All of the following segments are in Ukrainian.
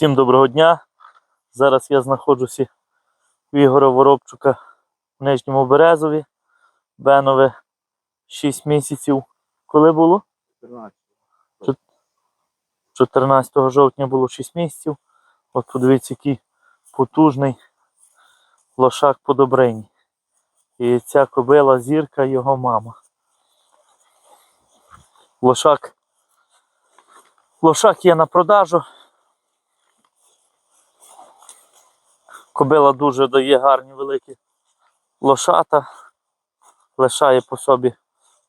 Всім доброго дня. Зараз я знаходжуся в Ігора Воробчука в Нижньому Березові. Бенове 6 місяців. Коли було? 14 жовтня було 6 місяців. От подивіться, який потужний лошак по Добрині. І ця кобила зірка його мама. Лошак. Лошак є на продажу. Кобила дуже дає гарні великі лошата, лишає по собі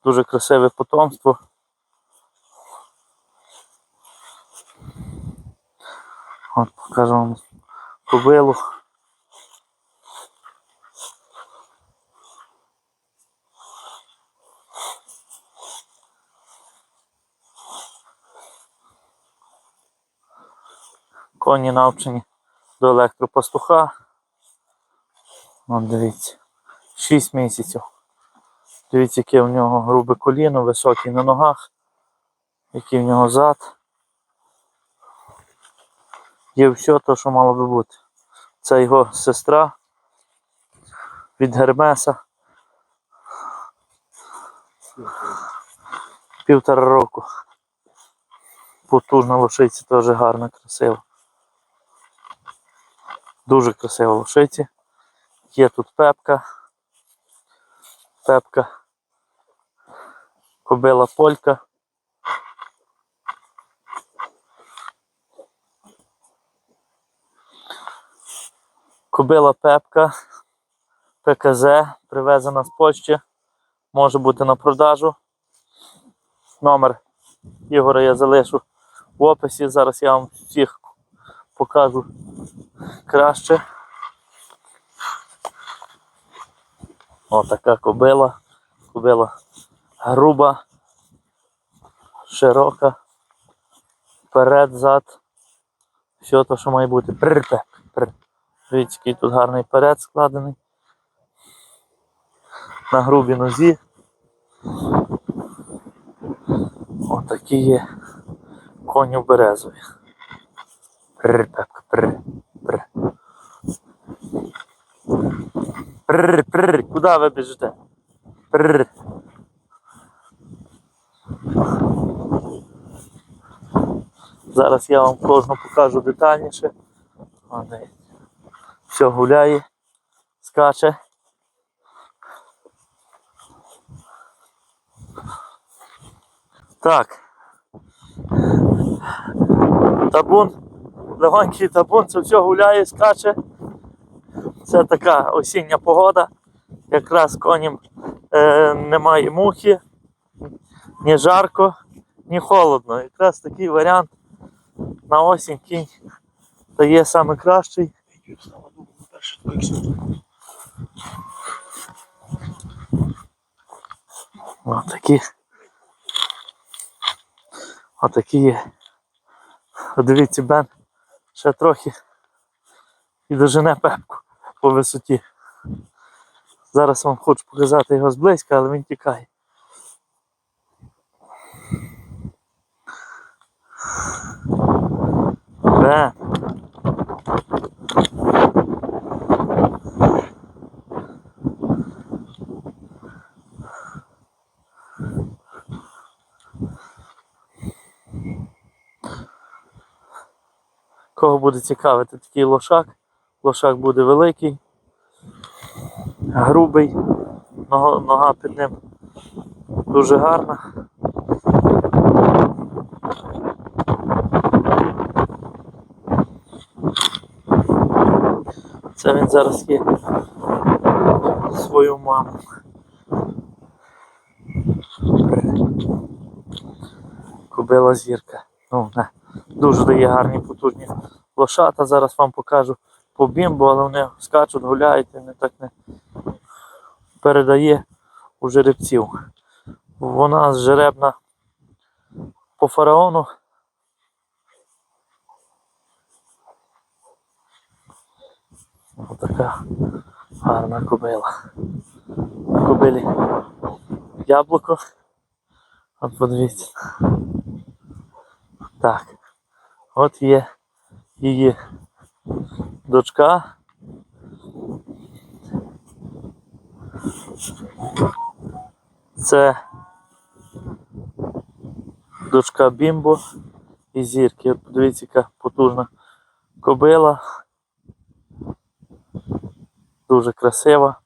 дуже красиве потомство. От покажу вам кобилу. Коні навчені до електропастуха. От дивіться. 6 місяців. Дивіться, яке в нього грубе коліно, високий на ногах, який в нього зад. Є все те, що мало би бути. Це його сестра від Гермеса. Півтора року. Потужна лошиця, теж гарна, красива. Дуже красива лошиця. Є тут пепка. Пепка. Кобила полька. Кобила пепка. ПКЗ привезена з Польщі. Може бути на продажу. Номер Ігора я залишу в описі. Зараз я вам всіх покажу краще. Отака кобила. Кобила груба, широка, вперед, зад. Все те, що має бути. Прр, пеп. Дивіться, який тут гарний перед складений. На грубій нозі. Отакі є коні в березові. Прр, пепка, прр, прр. Прр, прр, куди ви біжите? Прр. Зараз я вам кожну покажу детальніше. Все гуляє, скаче. Так. Табун, легонький табун, це все гуляє, скаче. Це така осіння погода. Якраз коням е, немає мухи, ні жарко, ні холодно. Якраз такий варіант на осінь кінь дає саме кращий. Отакі. Отакі є. Дивіться, Бен ще трохи і дожене пепку по висоті. Зараз вам хочу показати його зблизька, але він тікає. Бен. Кого буде цікавити такий лошак? Лошак буде великий, грубий, нога, нога під ним дуже гарна. Це він зараз є свою маму. Кобила зірка. Ну, не. Дуже дає гарні потужні лошата. Зараз вам покажу по бімбу, але вони скачуть, гуляють і не так не передає у жеребців. Вона жеребна по фараону. Отака гарна кобила. На кобилі яблуко. От подивіться. Так. От є її дочка. Це дочка Бімбо і зірки. От Подивіться, яка потужна кобила. Дуже красива.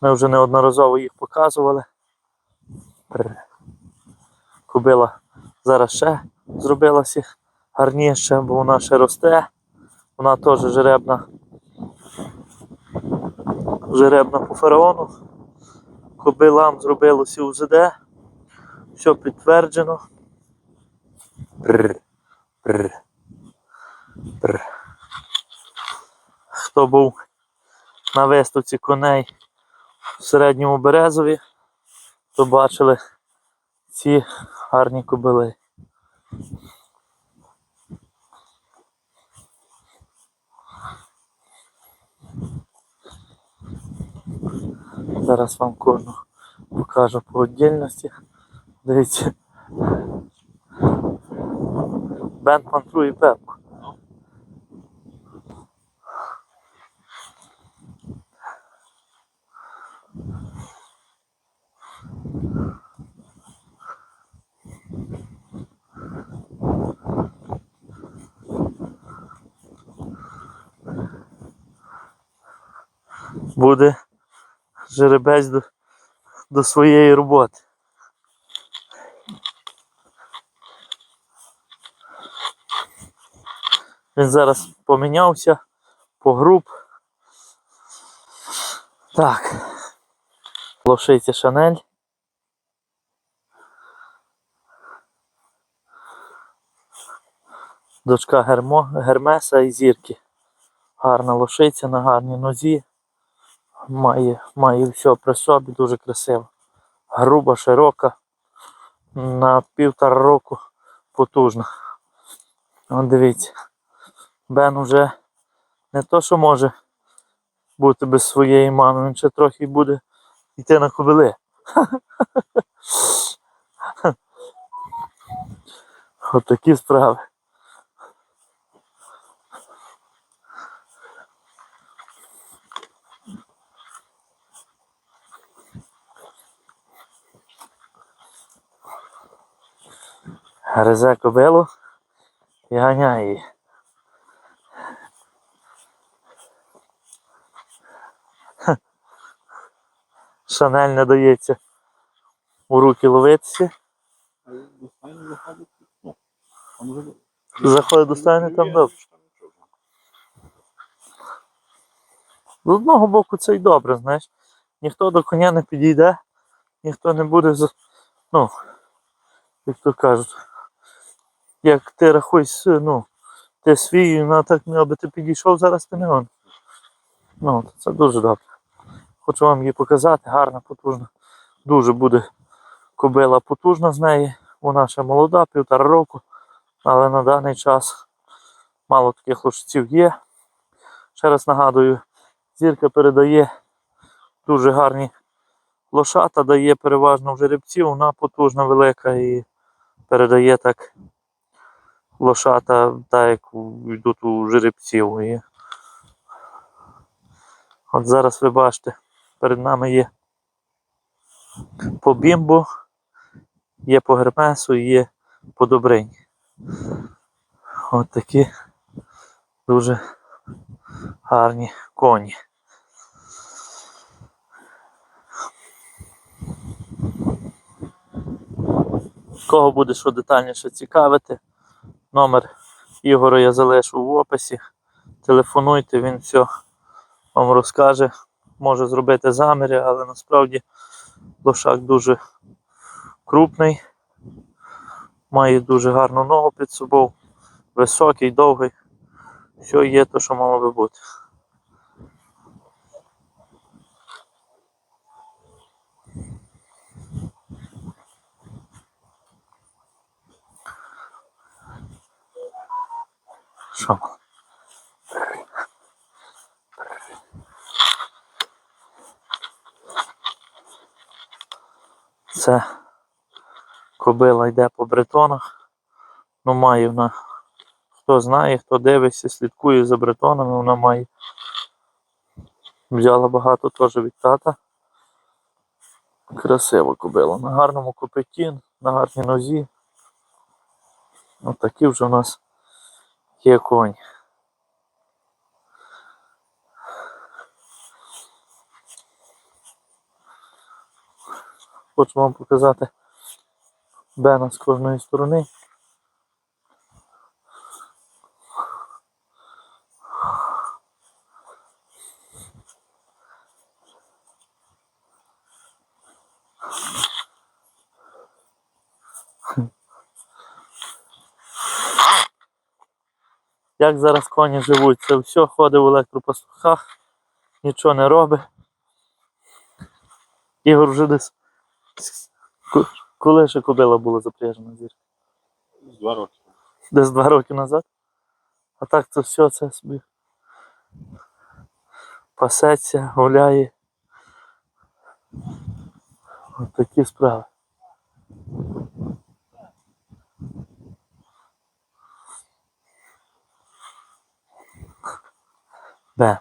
Ми вже неодноразово їх показували. Кобила зараз ще зробилася гарніше, бо вона ще росте. Вона теж жеребна. Жеребна по фараону. Кобилам зробилося УЗД. Все підтверджено. Прр. Прр. Прр. Хто був на виставці коней в середньому березові, то бачили ці гарні кобили. Зараз вам кожну покажу по віддільності. Дивіться. Бентман Тру і Пепко. Буде жеребець до, до своєї роботи. Він зараз помінявся по груп. Так. Лошиця Шанель. Дочка Гермо, Гермеса і зірки. Гарна лошиця на гарній нозі. Має, має все при собі, дуже красиво. Груба, широка. На півтора року потужна. От дивіться. Бен уже не то, що може бути без своєї мами, він ще трохи буде йти на кобили. От такі справи. Гризе кобилу і ганяє її. Шанель не дається у руки ловитися. Заходить до стайни там добре. З одного боку це й добре, знаєш. Ніхто до коня не підійде, ніхто не буде ну, як то кажуть, як ти рахуй, с- ну, ти свій, ну, так ну, аби ти підійшов, зараз ти не он. Ну, це дуже добре. Хочу вам її показати, гарна, потужна. Дуже буде кобила потужна з неї. Вона ще молода, півтора року, але на даний час мало таких лошиців є. Ще раз нагадую, зірка передає дуже гарні лошата, дає переважно в жеребців, вона потужна, велика і передає так лошата, так як йдуть у жеребців. І от зараз ви бачите, перед нами є по бімбу, є по гермесу, і є по добрині. От такі дуже гарні коні. Кого буде що детальніше цікавити, номер Ігора я залишу в описі. Телефонуйте, він все вам розкаже. Може зробити заміри, але насправді лошак дуже крупний, має дуже гарну ногу під собою, високий, довгий. Все є те, що мало би бути. Що? Це кобила йде по бретонах. Ну, має вона Хто знає, хто дивиться, слідкує за бретонами, вона має. Взяла багато теж від тата. Красиво кобила. На гарному копиті, на гарній нозі. Ось такі вже у нас є коні. Хочу вам показати Бена з кожної сторони. Як зараз коні живуть, це все ходить в електропастухах, нічого не робить. Ігор вже десь. Коли ще кобила була запряжена зір? Два роки. Десь два роки назад. А так це все це собі пасеться, гуляє. Ось такі справи. Бе.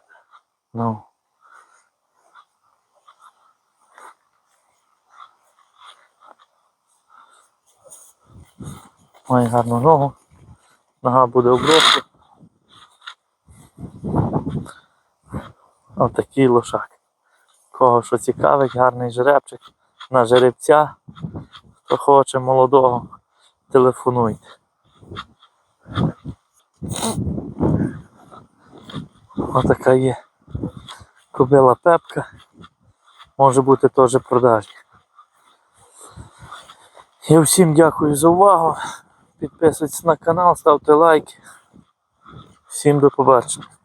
Ну. Має гарну ногу. Нога буде обросла. Такий лошак. Кого що цікавить, гарний жеребчик на жеребця. Хто хоче молодого, телефонуйте. Отака є кобила пепка. Може бути теж продажня. Я всім дякую за увагу. Підписуйтесь на канал, ставте лайки. Всім до побачення.